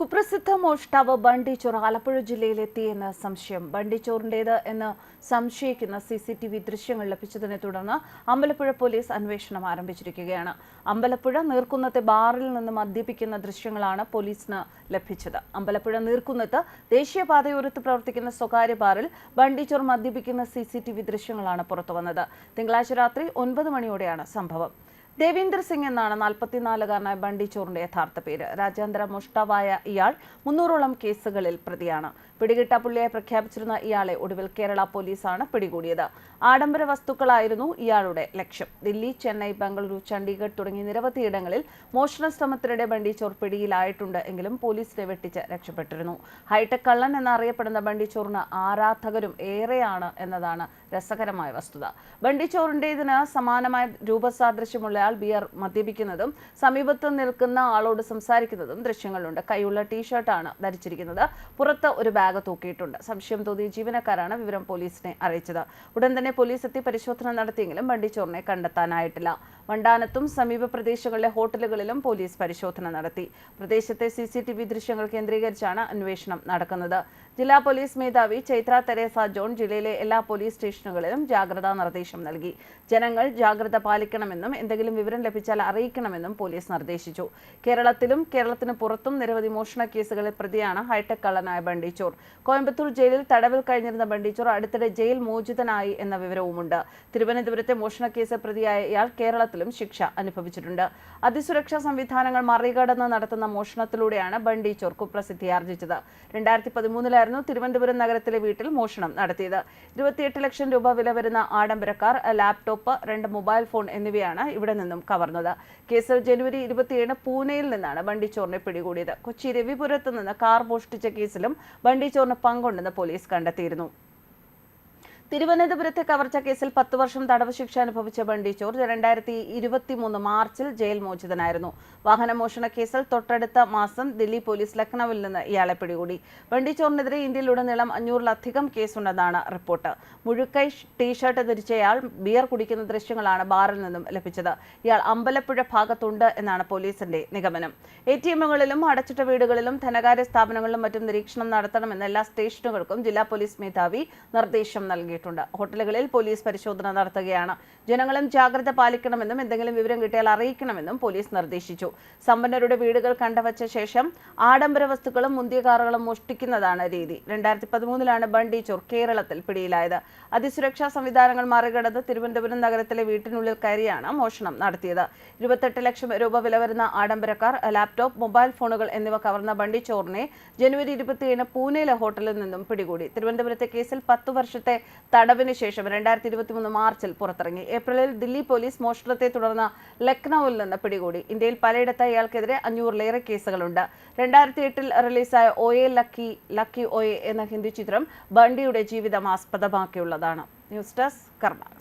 കുപ്രസിദ്ധ മോഷ്ടാവ് ബണ്ടിച്ചോർ ചോർ ആലപ്പുഴ ജില്ലയിലെത്തിയെന്ന സംശയം. ബണ്ടിച്ചോറിന്റേത് എന്ന് സംശയിക്കുന്ന സി സി ടി വി ദൃശ്യങ്ങൾ ലഭിച്ചതിനെ തുടർന്ന് അമ്പലപ്പുഴ പോലീസ് അന്വേഷണം ആരംഭിച്ചിരിക്കുകയാണ്. അമ്പലപ്പുഴ നീർക്കുന്നത്തെ ബാറിൽ നിന്ന് മദ്യപിക്കുന്ന ദൃശ്യങ്ങളാണ് പോലീസിന് ലഭിച്ചത്. അമ്പലപ്പുഴ നീർക്കുന്നത്ത് ദേശീയപാതയോരത്ത് പ്രവർത്തിക്കുന്ന സ്വകാര്യ ബാറിൽ ബണ്ടിച്ചോർ ചോർ മദ്യപിക്കുന്ന സി സി ടി വി ദൃശ്യങ്ങളാണ് പുറത്തുവന്നത്. തിങ്കളാഴ്ച രാത്രി ഒൻപത് മണിയോടെയാണ് സംഭവം. ദേവീന്ദർ സിംഗ് എന്നാണ് നാൽപ്പത്തിനാലുകാരനായ ബണ്ടി ചോറിന്റെ യഥാർത്ഥ പേര്. രാജ്യാന്തര മോഷ്ടാവായ ഇയാൾ മുന്നൂറോളം കേസുകളിൽ പ്രതിയാണ്. പിടികിട്ട പുള്ളിയായി പ്രഖ്യാപിച്ചിരുന്ന ഇയാളെ ഒടുവിൽ കേരള പോലീസാണ് പിടികൂടിയത്. ആഡംബര വസ്തുക്കളായിരുന്നു ഇയാളുടെ ലക്ഷ്യം. ദില്ലി ചെന്നൈ ബംഗളൂരു ചണ്ഡീഗഡ് തുടങ്ങി നിരവധിയിടങ്ങളിൽ മോഷണ ശ്രമത്തിനിടെ ബണ്ടി ചോർ പിടിയിലായിട്ടുണ്ട് എങ്കിലും പോലീസിനെ വെട്ടിച്ച് രക്ഷപ്പെട്ടിരുന്നു. ഹൈടെക് കള്ളൻ എന്നറിയപ്പെടുന്ന ബണ്ടി ചോറിന് ആരാധകരും ഏറെയാണ് എന്നതാണ് രസകരമായ വസ്തുത. ബണ്ടി ചോറിന്റേതിന് സമാനമായ രൂപസാദൃശ്യമുള്ള ആൾ ബിയർ മദ്യപിക്കുന്നതും സമീപത്ത് നിൽക്കുന്ന ആളോട് സംസാരിക്കുന്നതും ദൃശ്യങ്ങളുണ്ട് കൈയുള്ള ടീഷർട്ടാണ് ധരിച്ചിരിക്കുന്നത്. പുറത്ത് ഒരു ബാഗ് തൂക്കിയിട്ടുണ്ട്. സംശയം തോന്നിയ ജീവനക്കാരാണ് വിവരം പോലീസിനെ അറിയിച്ചത്. ഉടൻ തന്നെ പോലീസ് എത്തി പരിശോധന നടത്തിയെങ്കിലും വണ്ടിച്ചോറിനെ ചോറിനെ കണ്ടെത്താനായിട്ടില്ല. വണ്ടാനത്തും സമീപ പ്രദേശങ്ങളിലെ ഹോട്ടലുകളിലും പോലീസ് പരിശോധന നടത്തി. പ്രദേശത്തെ സി സി ടി വി ദൃശ്യങ്ങൾ കേന്ദ്രീകരിച്ചാണ് അന്വേഷണം നടക്കുന്നത്. ജില്ലാ പോലീസ് മേധാവി ചൈത്ര തെരേസ ജോൺ ജില്ലയിലെ എല്ലാ പോലീസ് സ്റ്റേഷനുകളിലും ജാഗ്രതാ നിർദ്ദേശം നൽകി. ജനങ്ങൾ ജാഗ്രത പാലിക്കണമെന്നും എന്തെങ്കിലും വിവരം ലഭിച്ചാൽ അറിയിക്കണമെന്നും പോലീസ് നിർദ്ദേശിച്ചു. കേരളത്തിലും കേരളത്തിന് പുറത്തും നിരവധി മോഷണ കേസുകളിൽ പ്രതിയാണ് ഹൈടെക് കള്ളനായ ബണ്ടിച്ചോർ. കോയമ്പത്തൂർ ജയിലിൽ തടവിൽ കഴിഞ്ഞിരുന്ന ബണ്ടിച്ചോർ അടുത്തിടെ ജയിൽ മോചിതനായി എന്ന വിവരവുമുണ്ട്. തിരുവനന്തപുരത്തെ മോഷണ കേസ് പ്രതിയായ ഇയാൾ കേരളത്തിലും ശിക്ഷ അനുഭവിച്ചിട്ടുണ്ട്. അതിസുരക്ഷാ സംവിധാനങ്ങൾ മറികടന്ന് നടത്തുന്ന മോഷണത്തിലൂടെയാണ് ബണ്ടിച്ചോർ കുപ്രസിദ്ധി ആർജിച്ചത് രണ്ടായിരത്തി പതിമൂന്നിലായിരുന്നു തിരുവനന്തപുരം നഗരത്തിലെ വീട്ടിൽ മോഷണം നടത്തിയത്. ഇരുപത്തിയെട്ട് ലക്ഷം രൂപ വില വരുന്ന ആഡംബരക്കാർ കാർ ലാപ്ടോപ്പ് രണ്ട് മൊബൈൽ ഫോൺ എന്നിവയാണ് ഇവിടെ നിന്നും കവർന്നത്. കേസ് ജനുവരി ഇരുപത്തിയേഴ് പൂനെയിൽ നിന്നാണ് ബണ്ടിച്ചോറിനെ പിടികൂടിയത്. കൊച്ചി രവിപുരത്ത് നിന്ന് കാർ മോഷ്ടിച്ച കേസിലും ബണ്ടിച്ചോറിന് പങ്കുണ്ടെന്ന് പോലീസ് കണ്ടെത്തിയിരുന്നു. തിരുവനന്തപുരത്തെ കവർച്ച കേസിൽ പത്ത് വർഷം തടവ് ശിക്ഷ അനുഭവിച്ച ബണ്ടി ജോർജ് രണ്ടായിരത്തി ഇരുപത്തിമൂന്ന് മാർച്ചിൽ ജയിൽ മോചിതനായിരുന്നു. വാഹനമോഷണ കേസിൽ തൊട്ടടുത്ത മാസം ദില്ലി പോലീസ് ലക്നൌവിൽ നിന്ന് ഇയാളെ പിടികൂടി. ബണ്ടി ചോറിനെതിരെ ഇന്ത്യയിലുടനീളം അഞ്ഞൂറിലധികം കേസുണ്ടെന്നാണ് റിപ്പോർട്ട്. മുഴുക്കൈ ടീഷർട്ട് ധരിച്ചയാൾ ബിയർ കുടിക്കുന്ന ദൃശ്യങ്ങളാണ് ബാറിൽ നിന്നും ലഭിച്ചത്. ഇയാൾ അമ്പലപ്പുഴ ഭാഗത്തുണ്ട് എന്നാണ് പോലീസിന്റെ നിഗമനം. എ ടി എമ്മുകളിലും അടച്ചിട്ട വീടുകളിലും ധനകാര്യ സ്ഥാപനങ്ങളിലും മറ്റും നിരീക്ഷണം നടത്തണമെന്ന് എല്ലാ സ്റ്റേഷനുകൾക്കും ജില്ലാ പോലീസ് മേധാവി നിർദ്ദേശം നൽകി നൽകിയിട്ടുണ്ട്. ഹോട്ടലുകളിൽ പോലീസ് പരിശോധന നടത്തുകയാണ്. ജനങ്ങളും ജാഗ്രത പാലിക്കണമെന്നും എന്തെങ്കിലും വിവരം കിട്ടിയാൽ അറിയിക്കണമെന്നും പോലീസ് നിർദ്ദേശിച്ചു. സമ്പന്നരുടെ വീടുകൾ കണ്ടുവച്ച ശേഷം ആഡംബര വസ്തുക്കളും മുന്തിയ കാറുകളും മോഷ്ടിക്കുന്നതാണ് രീതി. രണ്ടായിരത്തി പതിമൂന്നിലാണ് ബണ്ടി ചോർ കേരളത്തിൽ പിടിയിലായത്. അതിസുരക്ഷാ സംവിധാനങ്ങൾ മറികടന്ന് തിരുവനന്തപുരം നഗരത്തിലെ വീട്ടിനുള്ളിൽ കയറിയാണ് മോഷണം നടത്തിയത്. ഇരുപത്തെട്ട് ലക്ഷം രൂപ വില വരുന്ന ആഡംബരക്കാർ കാർ ലാപ്ടോപ്പ് മൊബൈൽ ഫോണുകൾ എന്നിവ കവർന്ന ബണ്ടി ചോറിനെ ജനുവരി ഇരുപത്തിയേഴിന് പൂനെയിലെ ഹോട്ടലിൽ നിന്നും പിടികൂടി. തിരുവനന്തപുരത്തെ കേസിൽ പത്തു വർഷത്തെ തടവിന് ശേഷം രണ്ടായിരത്തി ഇരുപത്തി മൂന്ന് മാർച്ചിൽ പുറത്തിറങ്ങി. ഏപ്രിലിൽ ദില്ലി പോലീസ് മോഷണത്തെ തുടർന്ന് ലക്നൌവിൽ നിന്ന് പിടികൂടി. ഇന്ത്യയിൽ പലയിടത്ത് ഇയാൾക്കെതിരെ അഞ്ഞൂറിലേറെ കേസുകളുണ്ട്. രണ്ടായിരത്തി എട്ടിൽ റിലീസായ ഒയെ ലക്കി ലക്കി ഒയെ എന്ന ഹിന്ദി ചിത്രം ബണ്ടിയുടെ ജീവിതം ആസ്പദമാക്കിയുള്ളതാണ്. News desk Karnataka